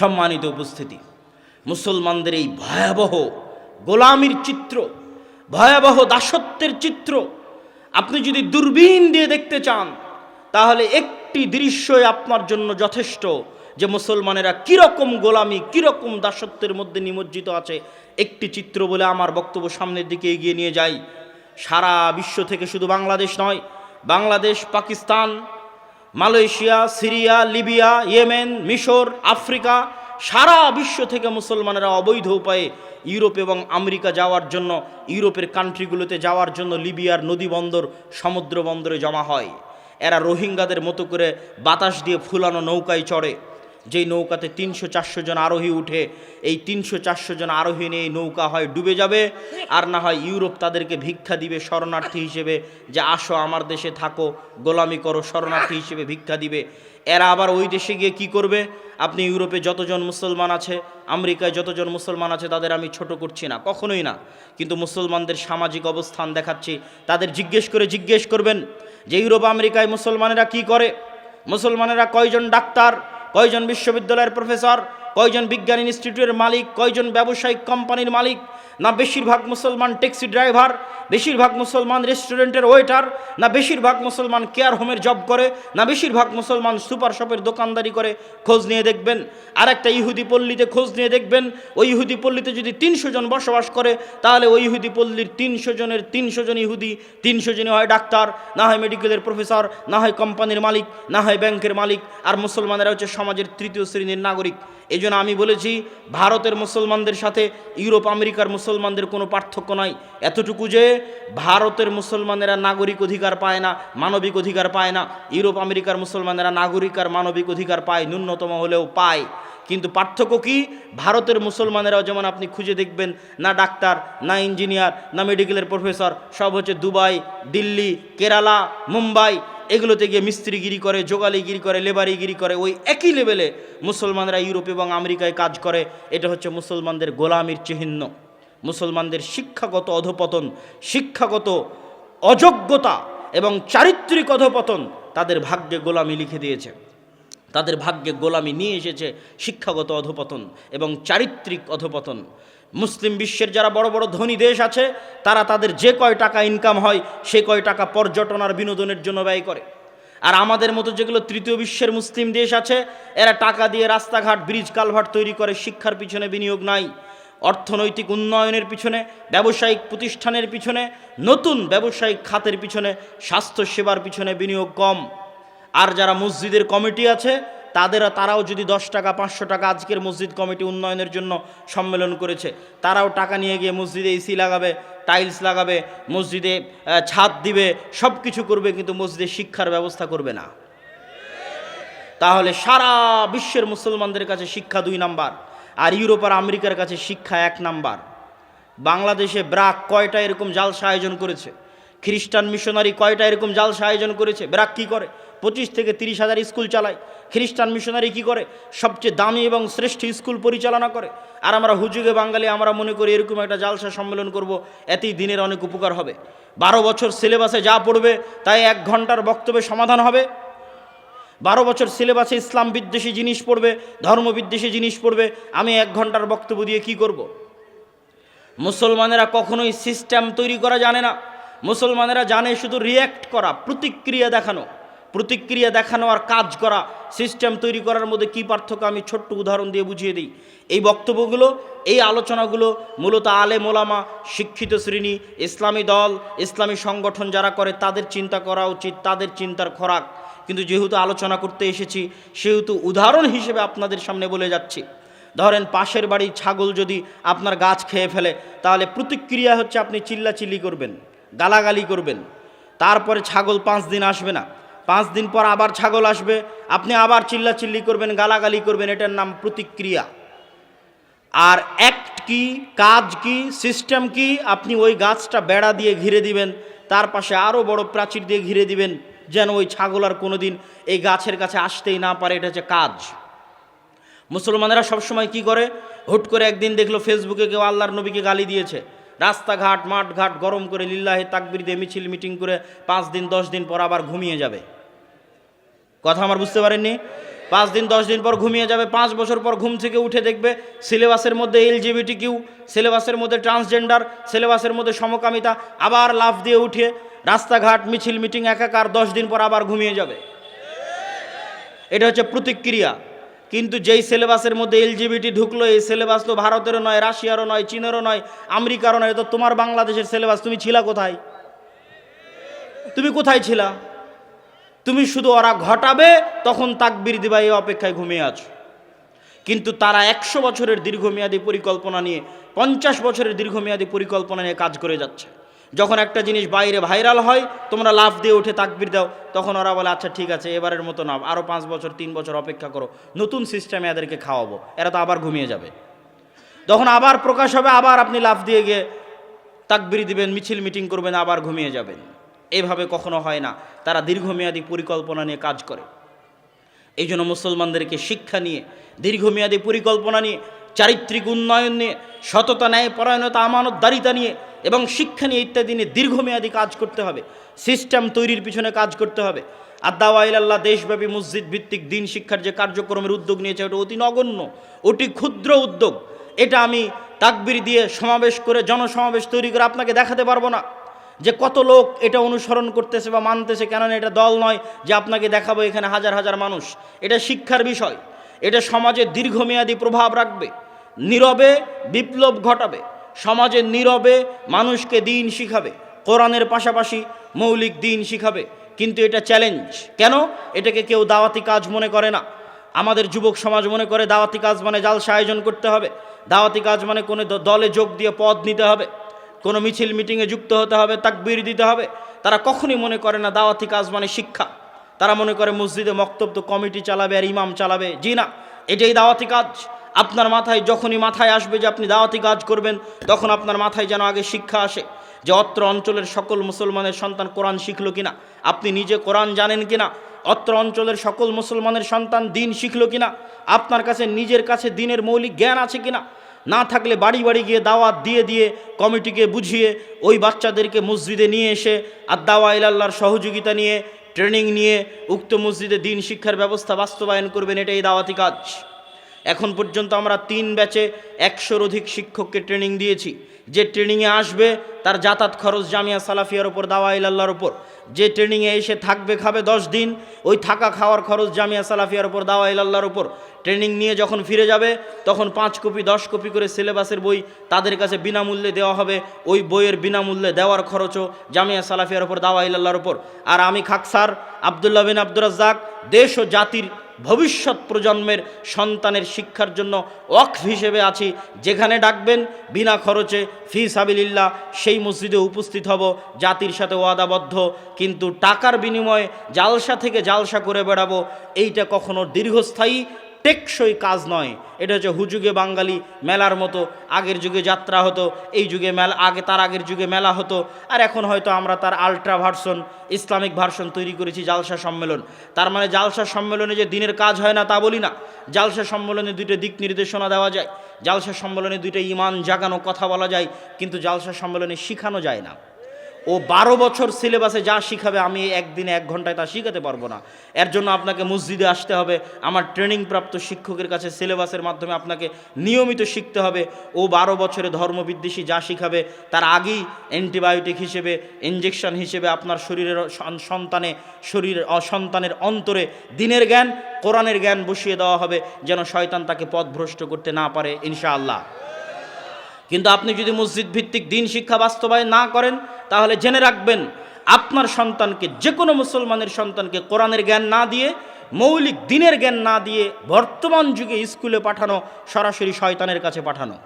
সম্মানিত উপস্থিতি। মুসলমানদের এই ভয়াবহ গোলামির চিত্র, ভয়াবহ দাসত্বের চিত্র আপনি যদি দূরবীন দিয়ে দেখতে চান, তাহলে একটি দৃশ্যই আপনার জন্য যথেষ্ট যে মুসলমানেরা কীরকম গোলামি, কীরকম দাসত্বের মধ্যে নিমজ্জিত আছে। একটি চিত্র বলে আমার বক্তব্য সামনের দিকে এগিয়ে নিয়ে যাই। সারা বিশ্ব থেকে শুধু বাংলাদেশ নয়, Bangladesh, Pakistan Malaysia, Syria, Libya, Yemen, মিশর, আফ্রিকা, সারা বিশ্ব থেকে মুসলমানেরা অবৈধ উপায়ে ইউরোপ এবং আমেরিকা যাওয়ার জন্য, ইউরোপের কান্ট্রিগুলোতে যাওয়ার জন্য লিবিয়ার নদী বন্দর, সমুদ্র বন্দরে জমা হয়। এরা রোহিঙ্গাদের মতো করে বাতাস দিয়ে ফুলানো নৌকায় চড়ে। যেই নৌকাতে তিনশো চারশো জন আরোহী উঠে, এই তিনশো চারশো জন আরোহী নিয়ে নৌকা হয় ডুবে যাবে। আর না হয় ইউরোপ তাদেরকে ভিক্ষা দিবে শরণার্থী হিসেবে যে আসো আমার দেশে থাকো, গোলামি করো, শরণার্থী হিসেবে ভিক্ষা দিবে। এরা আবার ওই দেশে গিয়ে কি করবে? আপনি ইউরোপে যতজন মুসলমান আছে, আমেরিকায় যতজন মুসলমান আছে, তাদের আমি ছোট করছি না, কখনোই না। কিন্তু মুসলমানদের সামাজিক অবস্থান দেখাচ্ছি, তাদের জিজ্ঞেস করে জিজ্ঞেস করবেন যে, ইউরোপ, আমেরিকায় মুসলমানেরা কি করে? মুসলমানেরা কয়জন ডাক্তার? কয়জন বিশ্ববিদ্যালয়ের প্রফেসর? কয়জন বিজ্ঞান ইনস্টিটিউটের মালিক, কয়জন ব্যবসায়িক কোম্পানির মালিক, না বেশিরভাগ মুসলমান ট্যাক্সি ড্রাইভার, বেশিরভাগ মুসলমান রেস্টুরেন্টের ওয়েটার, না বেশিরভাগ মুসলমান কেয়ার হোমের জব করে, না বেশিরভাগ মুসলমান সুপার শপের দোকানদারি করে, খোঁজ নিয়ে দেখবেন। আর একটা ইহুদি পল্লীতে খোঁজ নিয়ে দেখবেন, ওই ইহুদি পল্লীতে যদি তিনশো জন বসবাস করে, তাহলে ওই ইহুদি পল্লীর তিনশো জনের তিনশো জন ইহুদি, তিনশো জনই হয় ডাক্তার, না হয় মেডিকেলের প্রফেসর, না হয় কোম্পানির মালিক, না হয় ব্যাংকের মালিক, আর মুসলমানেরা হচ্ছে সমাজের তৃতীয় শ্রেণির নাগরিক। এই জন্য আমি বলেছি, ভারতের মুসলমানদের সাথে ইউরোপ, আমেরিকার মুসলমানদের কোনো পার্থক্য নাই। এতটুকু যে ভারতের মুসলমানেরা নাগরিক অধিকার পায় না, মানবিক অধিকার পায় না, ইউরোপ, আমেরিকার মুসলমানেরা নাগরিক আর মানবিক অধিকার পায়, ন্যূনতম হলেও পায়। কিন্তু পার্থক্য কি? ভারতের মুসলমানেরাও যেমন আপনি খুঁজে দেখবেন, না ডাক্তার, না ইঞ্জিনিয়ার, না মেডিকেলের প্রফেসর, সব হচ্ছে দুবাই, দিল্লি, কেরালা, মুম্বাই। এগুলোতে গিয়ে মিস্ত্রিগিরি করে যোগালিগিরি করে, লেবারিগিরি করে, ওই একই লেভেলে মুসলমানরা ইউরোপ এবং আমেরিকায় কাজ করে। এটা হচ্ছে মুসলমানদের গোলামির চিহ্ন। মুসলমানদের শিক্ষাগত অধপতন, শিক্ষাগত অযোগ্যতা এবং চারিত্রিক অধপতন তাদের ভাগ্যে গোলামি লিখে দিয়েছে। তাদের ভাগ্যে গোলামি নিয়ে এসেছে শিক্ষাগত অধপতন এবং চারিত্রিক অধপতন। মুসলিম বিশ্বের যারা বড় বড় ধনী দেশ আছে, তারা তাদের যে কয় টাকা ইনকাম হয়, সে কয় টাকা পর্যটন আর বিনোদনের জন্য ব্যয় করে। আর আমাদের মতো যেগুলো তৃতীয় বিশ্বের মুসলিম দেশ আছে, এরা টাকা দিয়ে রাস্তাঘাট ব্রিজ কালভার্ট তৈরি করে, শিক্ষার পিছনে বিনিয়োগ নাই। অর্থনৈতিক উন্নয়নের পিছনে, ব্যবসায়িক প্রতিষ্ঠানের পিছনে, নতুন ব্যবসায়িক খাতের পিছনে, স্বাস্থ্যসেবার পিছনে বিনিয়োগ কম। আর যারা মসজিদের কমিটি আছে তাদের তারাও যদি দশ টাকা, পাঁচশো টাকা আজকের মসজিদ কমিটি উন্নয়নের জন্য সম্মেলন করেছে, তারাও টাকা নিয়ে গিয়ে মসজিদে এসি লাগাবে, টাইলস লাগাবে, মসজিদে ছাদ দিবে সব কিছু করবে কিন্তু মসজিদে শিক্ষার ব্যবস্থা করবে না। তাহলে সারা বিশ্বের মুসলমানদের কাছে শিক্ষা দুই নাম্বার, আর ইউরোপ আর আমেরিকার কাছে শিক্ষা এক নাম্বার। বাংলাদেশে ব্রাক কয়টা এরকম জালসা আয়োজন করেছে? খ্রিস্টান মিশনারি কয়টা এরকম জালসা আয়োজন করেছে? ব্রাক কি করে? পঁচিশ থেকে তিরিশ হাজার স্কুল চালায়। খ্রিস্টান মিশনারি কি করে? সবচেয়ে দামি এবং শ্রেষ্ঠ স্কুল পরিচালনা করে। আর আমরা হুজুগে বাঙালি, আমরা মনে করি এরকম একটা জালসা সম্মেলন করব, এতেই দিনের অনেক উপকার হবে। বারো বছর সিলেবাসে যা পড়বে, তাই এক ঘণ্টার বক্তব্যে সমাধান হবে। বারো বছর সিলেবাসে ইসলাম বিদ্বেষী জিনিস পড়বে, ধর্ম বিদ্বেষী জিনিস পড়বে, আমি এক ঘণ্টার বক্তব্য দিয়ে কি করব। মুসলমানেরা কখনোই সিস্টেম তৈরি করা জানে না। মুসলমানেরা জানে শুধু রিয়্যাক্ট করা, প্রতিক্রিয়া দেখানো। প্রতিক্রিয়া দেখানো আর কাজ করা সিস্টেম তৈরি করার মধ্যে কী পার্থক্য আমি ছোট্ট উদাহরণ দিয়ে বুঝিয়ে দিই। এই বক্তব্যগুলো, এই আলোচনাগুলো মূলত আলে মোলামা শিক্ষিত শ্রেণি, ইসলামী দল, ইসলামী সংগঠন যারা করে, তাদের চিন্তা করা উচিত, তাদের চিন্তার খোরাক। কিন্তু যেহেতু আলোচনা করতে এসেছি, সেহেতু উদাহরণ হিসেবে আপনাদের সামনে বলে যাচ্ছি। ধরেন পাশের বাড়ির ছাগল যদি আপনার গাছ খেয়ে ফেলে, তাহলে প্রতিক্রিয়া হচ্ছে আপনি চিল্লাচিল্লি করবেন। গালাগালি করবেন। তারপরে ছাগল পাঁচ দিন আসবে না। পাঁচ দিন পর আবার ছাগল আসবে। আপনি আবার চিল্লাচিল্লি করবেন, গালাগালি করবেন, এটার নাম প্রতিক্রিয়া। আর অ্যাক্ট কি, কাজ কি, সিস্টেম কি, আপনি ওই গাছটা বেড়া দিয়ে ঘিরে দিবেন, তার পাশে আরও বড় প্রাচীর দিয়ে ঘিরে দিবেন, যেন ওই ছাগল আর কোনো দিন এই গাছের কাছে আসতেই না পারে, এটা হচ্ছে কাজ। মুসলমানেরা সবসময় কি করে? হুট করে একদিন দেখল ফেসবুকে কেউ আল্লাহর নবীকে গালি দিয়েছে। রাস্তাঘাট, মাঠঘাট গরম করে লিল্লাহে তাকবির দিয়ে মিছিল, মিটিং করে পাঁচ দিন, দশ দিন পর আবার ঘুমিয়ে যাবে। কথা আমার বুঝতে পারেননি? পাঁচ দিন, দশ দিন পর ঘুমিয়ে যাবে, পাঁচ বছর পর ঘুম থেকে উঠে দেখবে সিলেবাসের মধ্যে এলজিবিটি কিউ, সিলেবাসের মধ্যে ট্রান্সজেন্ডার, সিলেবাসের মধ্যে সমকামিতা, আবার লাফ দিয়ে উঠে রাস্তাঘাট, মিছিল, মিটিং, একাকার দশ দিন পর আবার ঘুমিয়ে যাবে। এটা হচ্ছে প্রতিক্রিয়া। কিন্তু যেই সিলেবাসের মধ্যে এলজিবিটি ঢুকলো, এই সিলেবাস তো ভারতেরও নয়, রাশিয়ারও নয়, চীনেরও নয়, আমেরিকারও নয় তো তোমার বাংলাদেশের সিলেবাস, তুমি ছিলা কোথায়? তুমি কোথায় ছিলা? তুমি শুধু ওরা ঘটাবে, তখন তাকবির দিবা, এই অপেক্ষায় ঘুমিয়ে আছো। কিন্তু তারা একশো বছরের দীর্ঘমেয়াদী পরিকল্পনা নিয়ে, পঞ্চাশ বছরের দীর্ঘমেয়াদী পরিকল্পনা নিয়ে কাজ করে যাচ্ছে। যখন একটা জিনিস বাইরে ভাইরাল হয়, তোমরা লাভ দিয়ে উঠে তাকবির দাও, তখন ওরা বলে আচ্ছা ঠিক আছে, এবারের মতো না আরও পাঁচ বছর, তিন বছর অপেক্ষা করো, নতুন সিস্টেমে এদেরকে খাওয়াবো, এরা তো আবার ঘুমিয়ে যাবে। তখন আবার প্রকাশ হবে, আবার আপনি লাভ দিয়ে গিয়ে তাকবির দিবেন, মিছিল মিটিং করবেন, আবার ঘুমিয়ে যাবেন। এভাবে কখনো হয় না, তারা দীর্ঘমেয়াদী পরিকল্পনা নিয়ে কাজ করে। এই জন্য মুসলমানদেরকে শিক্ষা নিয়ে, দীর্ঘমেয়াদী পরিকল্পনা নিয়ে চারিত্রিক উন্নয়ন নিয়ে সততা ন্যায় পরায়ণতা আমানতদারিতা নিয়ে এবং শিক্ষা নিয়ে ইত্যাদি নিয়ে দীর্ঘমেয়াদী কাজ করতে হবে। সিস্টেম তৈরির পিছনে কাজ করতে হবে। আর আদাওয়াইল্লাহ দেশব্যাপী মসজিদ ভিত্তিক দিন শিক্ষার যে কার্যক্রমের উদ্যোগ নিয়েছে, ওটা অতি নগণ্য, অতি ক্ষুদ্র উদ্যোগ। এটা আমি তাকবির দিয়ে সমাবেশ করে, জনসমাবেশ তৈরি করে আপনাকে দেখাতে পারব না যে কত লোক এটা অনুসরণ করতেছে বা মানতেছে। কেননা এটা দল নয় যে আপনাকে দেখাবো এখানে হাজার হাজার মানুষ। এটা শিক্ষার বিষয়। এটা সমাজে দীর্ঘমেয়াদী প্রভাব রাখবে। নীরবে বিপ্লব ঘটাবে। সমাজে নীরবে মানুষকে দিন শিখাবে। কোরআনের পাশাপাশি মৌলিক দিন শিখাবে। কিন্তু এটা চ্যালেঞ্জ কেন? এটাকে কেউ দাওয়াতি কাজ মনে করে না। আমাদের যুবক সমাজ মনে করে দাওয়াতি কাজ মানে জালসা আয়োজন করতে হবে। দাওয়াতি কাজ মানে কোনো দলে যোগ দিয়ে পদ নিতে হবে। কোনো মিছিল মিটিংয়ে যুক্ত হতে হবে, তাকবির দিতে হবে। তারা কখনই মনে করে না দাওয়াতি কাজ মানে শিক্ষা। তারা মনে করে মসজিদে মক্তব্য কমিটি চালাবে আর ইমাম চালাবে। জি না, এটাই দাওয়াতি কাজ। আপনার মাথায় যখনই মাথায় আসবে যে আপনি দাওয়াতি কাজ করবেন, তখন আপনার মাথায় যেন আগে শিক্ষা আসে যে অত্র অঞ্চলের সকল মুসলমানের সন্তান কোরআন শিখলো কিনা, আপনি নিজে কোরআন জানেন কিনা, অত্র অঞ্চলের সকল মুসলমানের সন্তান দিন শিখলো কিনা, আপনার কাছে নিজের কাছে দিনের মৌলিক জ্ঞান আছে কিনা, না থাকলে বাড়ি বাড়ি গিয়ে দাওয়াত দিয়ে দিয়ে কমিটিকে বুঝিয়ে ওই বাচ্চাদেরকে মসজিদে নিয়ে এসে আর দাওয়া ইলাল্লাহর সহযোগিতা নিয়ে, ট্রেনিং নিয়ে উক্ত মসজিদে দিন শিক্ষার ব্যবস্থা বাস্তবায়ন করবেন, এটাই দাওয়াতি কাজ। এখন পর্যন্ত আমরা তিন ব্যাচে একশোর অধিক শিক্ষককে ট্রেনিং দিয়েছি। যে ট্রেনিংয়ে আসবে, তার যাতায়াত খরচ জামিয়া সালাফিয়ার ওপর দাওয়া ইলাল্লাহর ওপর যে ট্রেনিংয়ে এসে থাকবে, খাবে দশ দিন, ওই থাকা খাওয়ার খরচ জামিয়া সালাফিয়ার ওপর দাওয়া ইলাল্লাহর ওপর ট্রেনিং নিয়ে যখন ফিরে যাবে, তখন পাঁচ কপি, দশ কপি করে সিলেবাসের বই তাদের কাছে বিনামূল্যে দেওয়া হবে। ওই বইয়ের বিনামূল্যে দেওয়ার খরচও জামিয়া সালাফিয়ার ওপর দাওয়া ইলাল্লাহর ওপর আর আমি খাকসার আবদুল্লাহ বিন আব্দুর রাজ্জাক, দেশ ও জাতির ভবিষ্যৎ প্রজন্মের সন্তানের শিক্ষার জন্য ওয়াকফ হিসেবে আছি। যেখানে ডাকবেন, বিনা খরচে, ফি সাবিলিল্লা সেই মসজিদে উপস্থিত হব, জাতির সাথে ওয়াদাবদ্ধ। কিন্তু টাকার বিনিময়ে জালসা থেকে জালসা করে বেড়াবো, এইটা কখনো দীর্ঘস্থায়ী টেকসই কাজ নয়। এটা হচ্ছে হুযুগে বাঙালি মেলার মতো। আগের যুগে যাত্রা হতো, এই যুগে মেলা, আগে তার আগের যুগে মেলা হতো। আর এখন হয়তো আমরা তার আলট্রা ভার্সন ইসলামিক ভার্সন তৈরি করেছি জালসা সম্মেলন। তার মানে জালসা সম্মেলনে যে দিনের কাজ হয় না তা বলি না। জালসা সম্মেলনে দুইটা দিক নির্দেশনা দেওয়া যায়। জালসা সম্মেলনে দুইটা ইমান জাগানো কথা বলা যায়, কিন্তু জালসা সম্মেলনে শিখানো যায় না। ও বারো বছর সিলেবাসে যা শিখাবে আমি একদিনে এক ঘন্টায় তা শিখাতে পারব না। এর জন্য আপনাকে মসজিদে আসতে হবে, আমার ট্রেনিং প্রাপ্ত শিক্ষকের কাছে সিলেবাসের মাধ্যমে আপনাকে নিয়মিত শিখতে হবে। ও বারো বছরে ধর্মবিদ্বেষী যা শিখাবে, তার আগেই অ্যান্টিবায়োটিক হিসেবে ইঞ্জেকশন হিসেবে আপনার শরীরের সন্তানে, শরীরের সন্তানের অন্তরে দিনের জ্ঞান, কোরআনের জ্ঞান বসিয়ে দেওয়া হবে যেন শয়তান তাকে পথভ্রষ্ট করতে না পারে, ইনশাআল্লাহ। কিন্তু আপনি যদি মসজিদ ভিত্তিক দিন শিক্ষা বাস্তবায়ন না করেন তাহলে জেনে রাখবেন, আপনার সন্তানকে যে কোনো মুসলমানের সন্তানকে কোরআনের জ্ঞান না দিয়ে, মৌলিক দিনের জ্ঞান না দিয়ে বর্তমান যুগে স্কুলে পাঠানো, সরাসরি শয়তানের কাছে পাঠানো।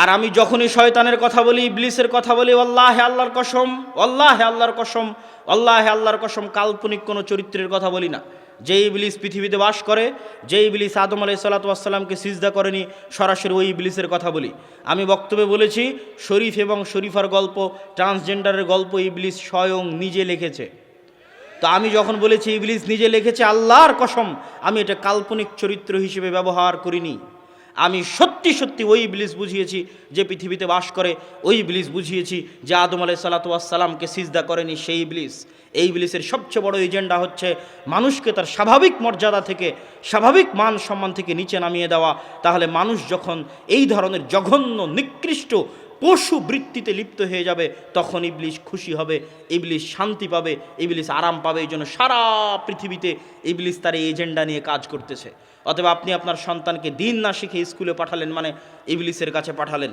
আর আমি যখনই শয়তানের কথা বলি, ইবলিসের কথা বলি আল্লাহ আল্লাহর কসম আল্লাহ আল্লাহর কসম আল্লাহ আল্লাহর কসম, কাল্পনিক কোনো চরিত্রের কথা বলি না। যে ইবলিস পৃথিবীতে বাস করে, যে ইবলিস আদম আলাই সাল্লাতামকে সিজদা করেনি, সরাসরি ওই ইবলিসের কথা বলি। আমি বক্তব্যে বলেছি, শরীফ এবং শরীফার গল্প, ট্রান্সজেন্ডারের গল্প ইবলিস স্বয়ং নিজে লিখেছে। তো আমি যখন বলেছি, ইবলিস নিজে লিখেছে আল্লাহর কসম, আমি এটা কাল্পনিক চরিত্র হিসেবে ব্যবহার করিনি। আমি সত্যি সত্যি ওই ইবলিস বুঝিয়েছি যে পৃথিবীতে বাস করে, ওই ইবলিস বুঝিয়েছি যে আদম আলাই সালাতামকে সিজদা করেনি সেই ইবলিস। এই ইবলিসের সবচেয়ে বড় এজেন্ডা হচ্ছে মানুষকে তার স্বাভাবিক মর্যাদা থেকে, স্বাভাবিক মান সম্মান থেকে নিচে নামিয়ে দেওয়া। তাহলে মানুষ যখন এই ধরনের জঘন্য, নিকৃষ্ট পশু বৃত্তিতে লিপ্ত হয়ে যাবে, তখন ইবলিশ খুশি হবে, ইবলিশ শান্তি পাবে, ইবলিশ আরাম পাবে, এই জন্য সারা পৃথিবীতে ইবলিশ তার এই এজেন্ডা নিয়ে কাজ করতেছে। অথবা আপনি আপনার সন্তানকে দিন না শিখে স্কুলে পাঠালেন মানে ইবলিসের কাছে পাঠালেন।